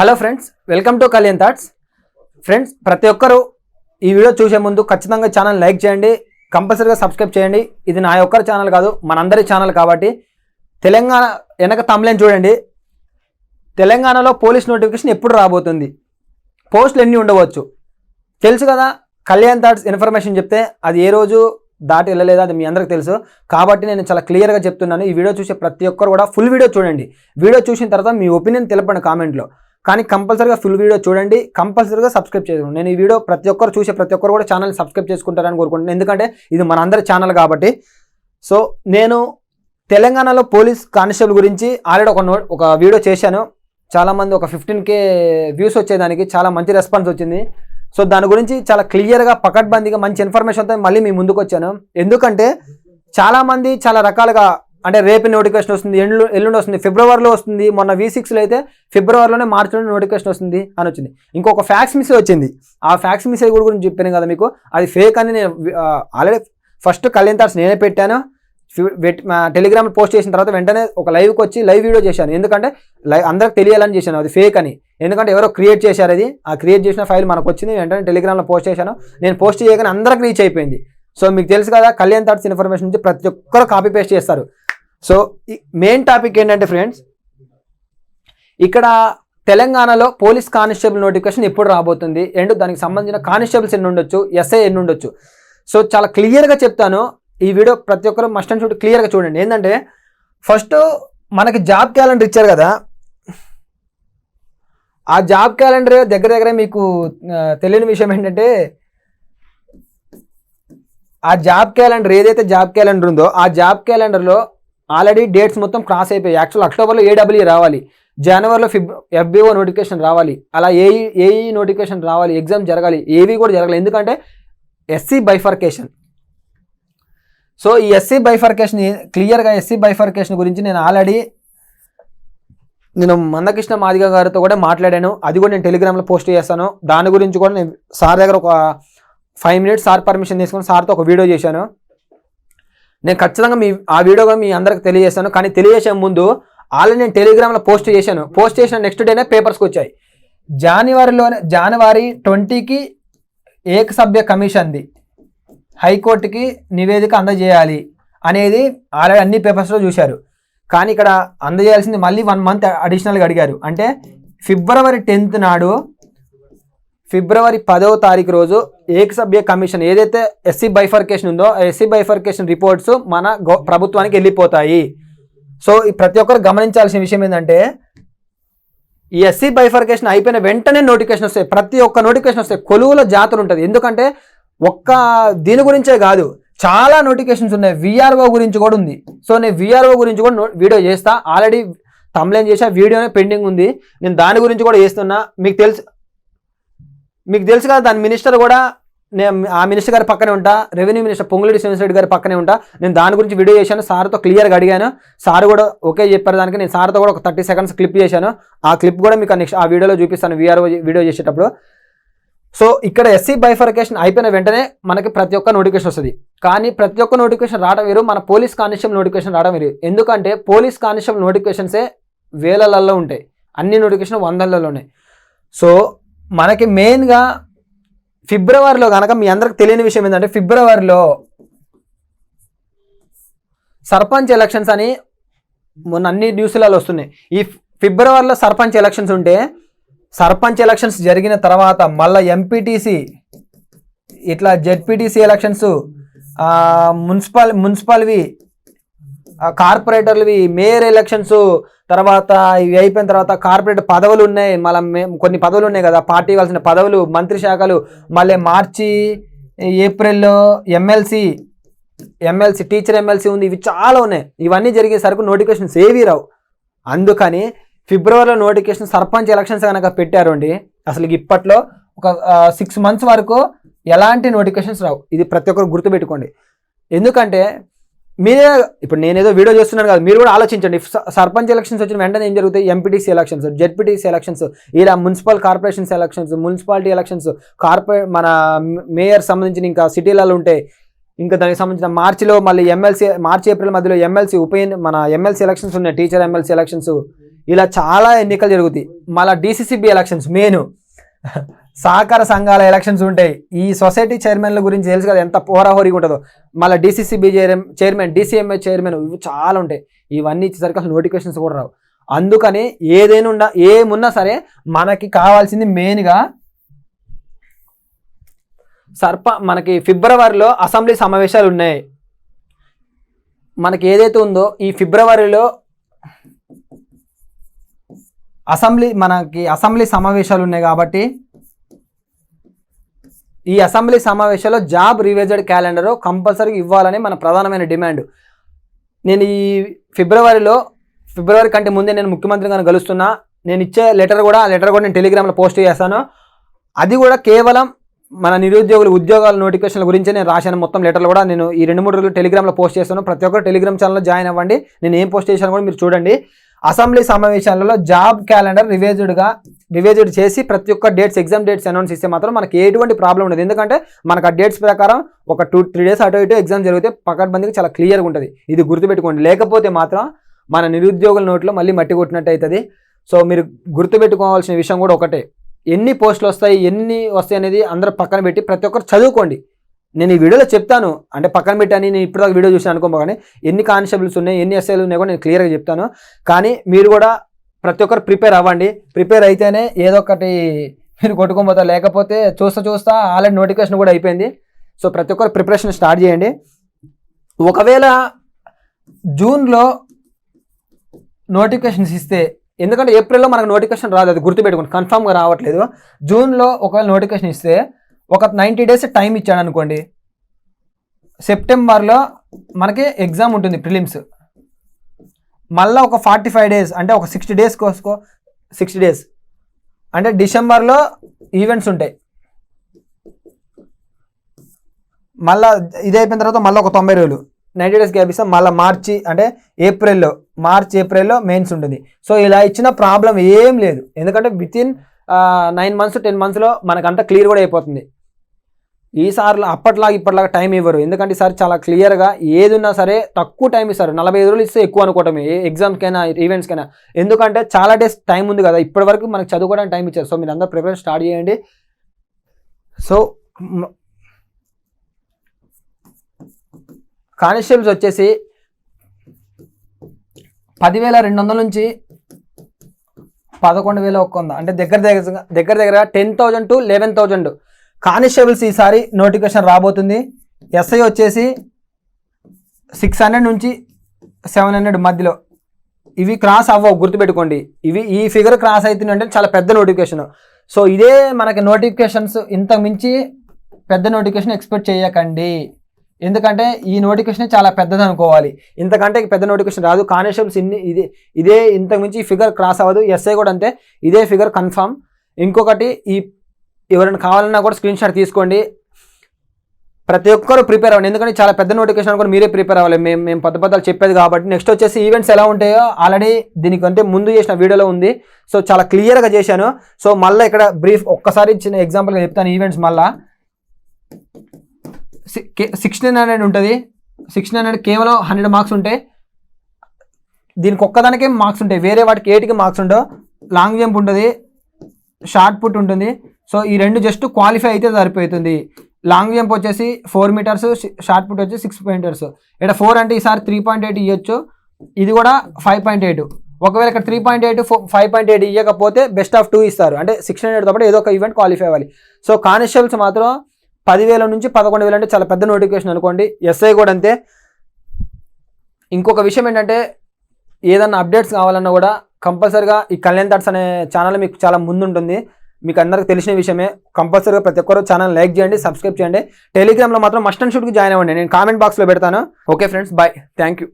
Hello friends welcome to Kalyan thoughts. Friends ప్రతి ఒక్కరూ ఈ వీడియో చూసే ముందు ఖచ్చితంగా ఛానల్ లైక్ చేయండి కంపల్సరీగా సబ్స్క్రైబ్ చేయండి. ఇది నా ఒక్కరి ఛానల్ కాదు మనందరి ఛానల్ కాబట్టి తెలంగాణ వెనక తమ్లేని చూడండి. తెలంగాణలో పోలీస్ నోటిఫికేషన్ ఎప్పుడు రాబోతుంది? పోస్టులు ఎన్ని ఉండవచ్చు? తెలుసు కదా కళ్యాణ్ థాట్స్ ఇన్ఫర్మేషన్ చెప్తే అది ఏ రోజు దాటి వెళ్ళలేదు అది మీ అందరికి తెలుసు. కాబట్టి నేను చాలా క్లియర్గా చెప్తున్నాను ఈ వీడియో చూసే ప్రతి ఒక్కరు కూడా ఫుల్ వీడియో చూడండి. వీడియో చూసిన తర్వాత మీ ఒపీనియన్ తెలపండి కామెంట్లో. కానీ కంపల్సరీగా ఫుల్ వీడియో చూడండి కంపల్సరీగా సబ్స్క్రైబ్ చేసుకోండి. నేను ఈ వీడియో ప్రతి ఒక్కరు చూసే ప్రతి ఒక్కరు కూడా ఛానల్ సబ్స్క్రైబ్ చేసుకుంటారని కోరుకుంటున్నాను. ఎందుకంటే ఇది మనందరి ఛానల్ కాబట్టి. సో నేను తెలంగాణలో పోలీస్ కానిస్టేబుల్ గురించి ఆల్రెడీ ఒక ఒక వీడియో చేశాను. చాలామంది ఒక ఫిఫ్టీన్ కే వ్యూస్ వచ్చేదానికి చాలా మంచి రెస్పాన్స్ వచ్చింది. సో దాని గురించి చాలా క్లియర్గా పకడ్బందీగా మంచి ఇన్ఫర్మేషన్తో మళ్ళీ మీ ముందుకు వచ్చాను. ఎందుకంటే చాలామంది చాలా రకాలుగా అంటే రేపు నోటిఫికేషన్ వస్తుంది ఎల్లు ఎల్లుండి వస్తుంది ఫిబ్రవరిలో వస్తుంది మొన్న వి సిక్స్లో అయితే ఫిబ్రవరిలోనే మార్చిలో నోటిఫికేషన్ వస్తుంది అని వచ్చింది. ఇంకొక ఫ్యాక్స్ మిస్ వచ్చింది. ఆ ఫ్యాక్స్ మిస్ గురించి చెప్పాను కదా మీకు అది ఫేక్ అని నేను ఆల్రెడీ ఫస్ట్ కళ్యాణ్ థాట్స్ నేనే పెట్టాను. టెలిగ్రామ్ పోస్ట్ చేసిన తర్వాత వెంటనే ఒక లైవ్కి వచ్చి లైవ్ వీడియో చేశాను. ఎందుకంటే లైవ్ అందరికి తెలియాలని చేశాను అది ఫేక్ అని. ఎందుకంటే ఎవరో క్రియేట్ చేశారు అది. ఆ క్రియేట్ చేసిన ఫైల్ మనకు వచ్చింది వెంటనే టెలిగ్రామ్లో పోస్ట్ చేశాను. నేను పోస్ట్ చేయగానే అందరికి రీచ్ అయిపోయింది. సో మీకు తెలుసు కదా కళ్యాణ్ థాట్స్ ఇన్ఫర్మేషన్ నుంచి ప్రతి ఒక్కరు కాపీ పేస్ట్ చేస్తారు. సో మెయిన్ టాపిక్ ఏంటంటే ఫ్రెండ్స్ ఇక్కడ తెలంగాణలో పోలీస్ కానిస్టేబుల్ నోటిఫికేషన్ ఎప్పుడు రాబోతుంది? అండ్ దానికి సంబంధించిన కానిస్టేబుల్స్ ఎన్ని ఉండొచ్చు ఎస్ఐ ఎన్ని ఉండొచ్చు సో చాలా క్లియర్గా చెప్తాను. ఈ వీడియో ప్రతి ఒక్కరు మస్ట్ అండ్ షూట్ క్లియర్గా చూడండి. ఏంటంటే ఫస్ట్ మనకి జాబ్ క్యాలెండర్ ఇచ్చారు కదా. ఆ జాబ్ క్యాలెండర్ దగ్గర దగ్గర మీకు తెలియని విషయం ఏంటంటే ఆ జాబ్ క్యాలెండర్ ఏదైతే జాబ్ క్యాలెండర్ ఉందో ఆ జాబ్ క్యాలెండర్లో ఆల్రెడీ డేట్స్ మొత్తం క్రాస్ అయిపోయాయి. యాక్చువల్ అక్టోబర్లో ఏడబ్ల్యూ రావాలి. జనవరిలో ఫిబ్ ఎఫ్బిఓ నోటిఫికేషన్ రావాలి. అలా ఏఈ ఏఈ నోటిఫికేషన్ రావాలి. ఎగ్జామ్ జరగాలి. ఏవి కూడా జరగాలి. ఎందుకంటే ఎస్సీ బైఫర్కేషన్ సో ఈ ఎస్సీ బైఫర్కేషన్ క్లియర్గా ఎస్సీ బైఫర్కేషన్ గురించి నేను ఆల్రెడీ నేను మందకృష్ణ మాదిగ గారితో కూడా మాట్లాడాను. అది కూడా నేను టెలిగ్రామ్లో పోస్ట్ చేస్తాను. దాని గురించి కూడా నేను సార్ దగ్గర ఒక ఫైవ్ మినిట్స్ సార్ పర్మిషన్ తీసుకొని సార్తో ఒక వీడియో చేశాను. నేను ఖచ్చితంగా మీ ఆ వీడియో మీ అందరికి తెలియజేశాను. కానీ తెలియజేసే ముందు ఆల్రెడీ నేను టెలిగ్రామ్లో పోస్ట్ చేశాను. పోస్ట్ చేసిన నెక్స్ట్ డేనే పేపర్స్కి వచ్చాయి. జనవరిలోనే జనవరి ట్వంటీకి ఏక సభ్య కమిషన్ది. హైకోర్టుకి నివేదిక అందజేయాలి అనేది ఆల్రెడీ అన్ని పేపర్స్లో చూశారు. కానీ ఇక్కడ అందజేయాల్సింది మళ్ళీ వన్ మంత్ అడిషనల్గా అడిగారు. అంటే ఫిబ్రవరి టెన్త్ నాడు ఫిబ్రవరి పదవ తారీఖు రోజు ఏకసభ్య కమిషన్ ఏదైతే ఎస్సీ బైఫర్కేషన్ ఉందో ఎస్సీ బైఫర్కేషన్ రిపోర్ట్స్ మన ప్రభుత్వానికి వెళ్ళిపోతాయి. సో ఈ ప్రతి ఒక్కరు గమనించాల్సిన విషయం ఏంటంటే ఈ ఎస్సీ బైఫర్కేషన్ అయిపోయిన వెంటనే నోటిఫికేషన్ వస్తాయి. ప్రతి ఒక్క నోటిఫికేషన్ వస్తాయి. కొలువుల జాతర ఉంటుంది. ఎందుకంటే ఒక్క దీని గురించే కాదు చాలా నోటిఫికేషన్స్ ఉన్నాయి. విఆర్ఓ గురించి కూడా ఉంది. సో నేను విఆర్ఓ గురించి కూడా వీడియో చేస్తా. ఆల్రెడీ కంప్లైంట్ చేసా. వీడియోనే పెండింగ్ ఉంది. నేను దాని గురించి కూడా చేస్తున్నా. మీకు తెలుసు మీకు తెలుసు కదా దాని మినిస్టర్ కూడా నేను ఆ మినిస్టర్ గారి పక్కనే ఉంటా రెవెన్యూ మినిస్టర్ పొంగులేటి శ్రీనివాసరెడ్డి గారి పక్కనే ఉంటా. నేను దాని గురించి వీడియో చేశాను సార్తో క్లియర్గా అడిగాను. సార్ కూడా ఓకే చెప్పారు దానికి నేను సార్తో కూడా ఒక థర్టీ సెకండ్స్ క్లిప్ చేశాను. ఆ క్లిప్ కూడా మీకు నెక్స్ట్ ఆ వీడియోలో చూపిస్తాను వీఆర్ఓ వీడియో చేసేటప్పుడు. సో ఇక్కడ ఎస్సీ బైఫర్కేషన్ అయిపోయిన వెంటనే మనకి ప్రతి ఒక్క నోటిఫికేషన్ వస్తుంది. కానీ ప్రతి ఒక్క నోటిఫికేషన్ రావడం వేరు మన పోలీస్ కానిస్టేబుల్ నోటిఫికేషన్ రావడం వేరు. ఎందుకంటే పోలీస్ కానిస్టేబుల్ నోటిఫికేషన్సే వేలలలో ఉంటాయి. అన్ని నోటిఫికేషన్ వందలలో ఉన్నాయి సో మనకి మెయిన్గా ఫిబ్రవరిలో కనుక మీ అందరికి తెలియని విషయం ఏంటంటే ఫిబ్రవరిలో సర్పంచ్ ఎలక్షన్స్ అని మొన్న అన్ని న్యూస్లలో వస్తున్నాయి. ఈ ఫిబ్రవరిలో సర్పంచ్ ఎలక్షన్స్ ఉంటే సర్పంచ్ ఎలక్షన్స్ జరిగిన తర్వాత మళ్ళీ ఎంపీటీసీ ఇట్లా జెడ్పీటీసీ ఎలక్షన్స్ మున్సిపల్ మున్సిపల్వి ఆ కార్పొరేటర్లవి మేయర్ ఎలక్షన్స్ తర్వాత ఇవి అయిపోయిన తర్వాత కార్పొరేట్ పదవులు ఉన్నాయి. మళ్ళీ కొన్ని పదవులు ఉన్నాయి కదా. పార్టీ ఇవ్వాల్సిన పదవులు మంత్రి శాఖలు మళ్ళీ మార్చి ఏప్రిల్లో ఎమ్మెల్సీ ఎమ్మెల్సీ టీచర్ ఎమ్మెల్సీ ఉంది. ఇవి చాలా ఉన్నాయి. ఇవన్నీ జరిగేసరికి నోటిఫికేషన్స్ ఏవి రావు. అందుకని ఫిబ్రవరిలో నోటిఫికేషన్ సర్పంచ్ ఎలక్షన్స్ కనుక పెట్టారు అండి అసలు ఇప్పట్లో ఒక సిక్స్ మంత్స్ వరకు ఎలాంటి నోటిఫికేషన్స్ రావు. ఇది ప్రతి ఒక్కరు గుర్తుపెట్టుకోండి. ఎందుకంటే మీరే ఇప్పుడు నేనేదో వీడియో చేస్తున్నాను కదా మీరు కూడా ఆలోచించండి. స- సర్పంచ్ ఎలక్షన్స్ వచ్చిన వెంటనే ఏం జరుగుతాయి? ఎంపీటీసీ ఎలక్షన్స్ జెడ్పీటీసీ ఎలక్షన్స్ ఇలా municipal corporations elections municipality elections కార్పొరే మన మేయర్ సంబంధించిన ఇంకా సిటీలలో ఉంటాయి ఇంకా దానికి సంబంధించిన మార్చిలో మళ్ళీ ఎమ్మెల్సీ మార్చి ఏప్రిల్ మధ్యలో ఎమ్మెల్సీ ఉప మన ఎమ్మెల్సీ ఎలక్షన్స్ ఉన్నాయి టీచర్ ఎమ్మెల్సీ ఎలక్షన్స్ ఇలా చాలా ఎన్నికలు జరుగుతాయి. మళ్ళీ డీసీసీబీ ఎలక్షన్స్ మెయిన్ సహకార సంఘాల ఎలక్షన్స్ ఉంటాయి. ఈ సొసైటీ చైర్మన్ల గురించి తెలుసు కదా ఎంత పోరాహోరీగా ఉంటుందో. మళ్ళీ డీసీసీబీ చైర్మన్ డీసీఎంఏ చైర్మన్ ఇవి చాలా ఉంటాయి. ఇవన్నీ ఇచ్చేసరికి అసలు నోటిఫికేషన్స్ కూడా రావు. అందుకని ఏదైనా ఉండ ఏమున్నా సరే మనకి కావాల్సింది మెయిన్గా సర్ప మనకి ఫిబ్రవరిలో అసెంబ్లీ సమావేశాలు ఉన్నాయి. మనకి ఏదైతే ఉందో ఈ ఫిబ్రవరిలో అసెంబ్లీ మనకి అసెంబ్లీ సమావేశాలు ఉన్నాయి కాబట్టి ఈ అసెంబ్లీ సమావేశాల్లో జాబ్ రివైజ్డ్ క్యాలెండర్ కంపల్సరీ ఇవ్వాలని మన ప్రధానమైన డిమాండ్. నేను ఈ ఫిబ్రవరిలో ఫిబ్రవరి కంటే ముందే నేను ముఖ్యమంత్రి గారిని కలుస్తున్నా నేను ఇచ్చే లెటర్ కూడా ఆ లెటర్ కూడా నేను టెలిగ్రామ్లో పోస్ట్ చేస్తాను అది కూడా కేవలం మన నిరుద్యోగుల ఉద్యోగాల నోటిఫికేషన్ల గురించి నేను రాశాను. మొత్తం లెటర్లు కూడా నేను ఈ రెండు మూడు రోజులు టెలిగ్రామ్లో పోస్ట్ చేస్తాను ప్రతి ఒక్కరు టెలిగ్రామ్ ఛానల్లో జాయిన్ అవ్వండి. నేను ఏం పోస్ట్ చేశాను కూడా మీరు చూడండి. అసెంబ్లీ సమావేశాలలో జాబ్ క్యాలెండర్ రివైజ్డ్గా రివైజ్డ్ చేసి ప్రతి ఒక్క డేట్స్ ఎగ్జామ్ డేట్స్ అనౌన్స్ ఇస్తే మాత్రం మనకి ఎటువంటి ప్రాబ్లం ఉండదు. ఎందుకంటే మనకు ఆ డేట్స్ ప్రకారం ఒక టూ త్రీ డేస్ అటు ఇటు ఎగ్జామ్ జరిగితే పకడ్బందీకి చాలా క్లియర్గా ఉంటుంది. ఇది గుర్తుపెట్టుకోండి. లేకపోతే మాత్రం మన నిరుద్యోగుల నోట్లో మళ్ళీ మట్టి కొట్టినట్టు అవుతుంది. సో మీరు గుర్తుపెట్టుకోవాల్సిన విషయం కూడా ఒకటే. ఎన్ని పోస్టులు వస్తాయి ఎన్ని వస్తాయి అనేది అందరూ పక్కన పెట్టి ప్రతి ఒక్కరు చదువుకోండి. నేను ఈ వీడియోలో చెప్తాను. అంటే పక్కన పెట్టని నేను ఇప్పుడు వీడియో చూసాను అనుకోమో కానీ ఎన్ని కానిస్టేబుల్స్ ఉన్నాయి ఎన్ని ఎస్ఐలు ఉన్నాయి కూడా నేను క్లియర్గా చెప్తాను. కానీ మీరు కూడా ప్రతి ఒక్కరు ప్రిపేర్ అవ్వండి. ప్రిపేర్ అయితేనే ఏదో ఒకటి మీరు కొట్టుకోబోతా లేకపోతే చూస్తా చూస్తా ఆల్రెడీ నోటిఫికేషన్ కూడా అయిపోయింది. సో ప్రతి ఒక్కరు ప్రిపరేషన్ స్టార్ట్ చేయండి. ఒకవేళ జూన్లో నోటిఫికేషన్స్ ఇస్తే ఎందుకంటే ఏప్రిల్లో మనకు నోటిఫికేషన్ రాదు అది గుర్తుపెట్టుకోండి. కన్ఫామ్గా రావట్లేదు. జూన్లో ఒకవేళ నోటిఫికేషన్ ఇస్తే ఒక నైంటీ డేస్ టైం ఇచ్చాడు అనుకోండి. సెప్టెంబర్లో మనకి ఎగ్జామ్ ఉంటుంది ప్రిలిమ్స్. మళ్ళీ ఒక ఫార్టీ ఫైవ్ డేస్ అంటే ఒక సిక్స్టీ డేస్ కోసుకో సిక్స్టీ డేస్. అంటే డిసెంబర్లో ఈవెంట్స్ ఉంటాయి. మళ్ళీ ఇది అయిపోయిన తర్వాత మళ్ళీ ఒక తొంభై రోజులు. నైంటీ డేస్ గ్యాప్ ఇస్తాం. మళ్ళీ మార్చి అంటే ఏప్రిల్లో మార్చ్ ఏప్రిల్లో మెయిన్స్ ఉంటుంది. సో ఇలా ఇచ్చిన ప్రాబ్లం ఏం లేదు. ఎందుకంటే వితిన్ నైన్ మంత్స్ టెన్ మంత్స్లో మనకంతా క్లియర్ కూడా అయిపోతుంది. ఈసారి అప్పట్లాగా ఇప్పటిలాగా టైం ఇవ్వరు. ఎందుకంటే ఈసారి చాలా క్లియర్గా ఏది ఉన్నా సరే తక్కువ టైం ఇస్తారు. నలభై ఐదు రోజులు ఇస్తే ఎక్కువ అనుకోవటం ఏ ఎగ్జామ్స్కైనా ఈవెంట్స్కైనా ఎందుకంటే చాలా డేస్ టైం ఉంది కదా. ఇప్పటి వరకు మనకు చదువుకోవడానికి టైం ఇచ్చారు. సో మీరు అందరూ ప్రిపరేషన్ స్టార్ట్ చేయండి. సో కానిస్టేబుల్స్ వచ్చేసి పదివేల రెండు వందల నుంచి పదకొండు వేల ఒక్క వంద. అంటే దగ్గర దగ్గర దగ్గర దగ్గర ten thousand to eleven thousand constables ఈసారి నోటిఫికేషన్ రాబోతుంది. ఎస్ఐ వచ్చేసి సిక్స్ హండ్రెడ్ నుంచి సెవెన్ హండ్రెడ్ మధ్యలో. ఇవి క్రాస్ అవ్వవు గుర్తుపెట్టుకోండి. ఇవి ఈ ఫిగర్ క్రాస్ అవుతుంది అంటే చాలా పెద్ద నోటిఫికేషన్ సో ఇదే మనకి నోటిఫికేషన్స్ ఇంత మించి పెద్ద నోటిఫికేషన్ ఎక్స్పెక్ట్ చేయకండి. ఎందుకంటే ఈ నోటిఫికేషన్ చాలా పెద్దది అనుకోవాలి. ఇంతకంటే పెద్ద నోటిఫికేషన్ రాదు. కానిస్టేబుల్స్ ఇన్ని ఇదే ఇదే ఇంతకుమించి ఈ ఫిగర్ క్రాస్ అవ్వదు. ఎస్ఐ కూడా అంతే. ఇదే ఫిగర్ కన్ఫర్మ్ ఇంకొకటి ఈ ఎవరైనా కావాలన్నా కూడా స్క్రీన్ షాట్ తీసుకోండి. ప్రతి ఒక్కరు ప్రిపేర్ అవ్వండి. ఎందుకంటే చాలా పెద్ద నోటిఫికేషన్ కూడా మీరే ప్రిపేర్ అవ్వాలి. మేము మేము పెద్ద పెద్దలు చెప్పేది కాబట్టి. నెక్స్ట్ వచ్చేసి ఈవెంట్స్ ఎలా ఉంటాయో ఆల్రెడీ దీనికంటే ముందు చేసిన వీడియోలో ఉంది. సో చాలా క్లియర్గా చేశాను. సో మళ్ళీ ఇక్కడ బ్రీఫ్ ఒక్కసారి చిన్న ఎగ్జాంపుల్గా చెప్తాను. ఈవెంట్స్ మళ్ళీ. సిక్స్టీన్ హండ్రెడ్ ఉంటుంది. సిక్స్టీన్ హండ్రెడ్ కేవలం హండ్రెడ్ మార్క్స్ ఉంటాయి దీనికి ఒక్కదానికే మార్క్స్ ఉంటాయి. వేరే వాటికి ఎయిట్కి మార్క్స్ ఉండవు. లాంగ్ జంప్ ఉంటుంది. షార్ట్ పుట్ ఉంటుంది. సో ఈ రెండు జస్ట్ క్వాలిఫై అయితే సరిపోతుంది. లాంగ్ జంప్ వచ్చేసి ఫోర్ మీటర్స్ షార్ట్ పుట్ వచ్చి సిక్స్ మీటర్స్ ఇక్కడ ఫోర్ అంటే ఈసారి త్రీ పాయింట్ ఎయిట్ ఇవ్వచ్చు ఇది కూడా ఫైవ్ పాయింట్ ఎయిట్ ఒకవేళ ఇక్కడ three point eight five point eight ఇవ్వకపోతే బెస్ట్ ఆఫ్ టూ ఇస్తారు. అంటే సిక్స్ హండ్రెడ్ పాటు ఏదో ఒక ఈవెంట్ క్వాలిఫై అవ్వాలి. సో కానిస్టేబుల్స్ మాత్రం పదివేల నుంచి పదకొండు వేలు అంటే చాలా పెద్ద నోటిఫికేషన్ అనుకోండి. ఎస్ఐ కూడా అంతే. ఇంకొక విషయం ఏంటంటే ఏదన్నా అప్డేట్స్ కావాలన్నా కూడా కంపల్సరిగా ఈ కళ్యాణ్ థాట్స్ అనే ఛానల్ మీకు చాలా ముందుంటుంది. మీకు అందరికి తెలిసిన విషయమే. కంపల్సరీగా ప్రతి ఒక్కరు ఛానల్ లైక్ చేయండి సబ్స్క్రైబ్ చేయండి. టెలిగ్రామ్లో మాత్రం మస్ట్ అండ్ షూట్కి జాయిన్ అవ్వండి. నేను కామెంట్ బాక్స్లో పెడతాను. Okay friends bye. Thank you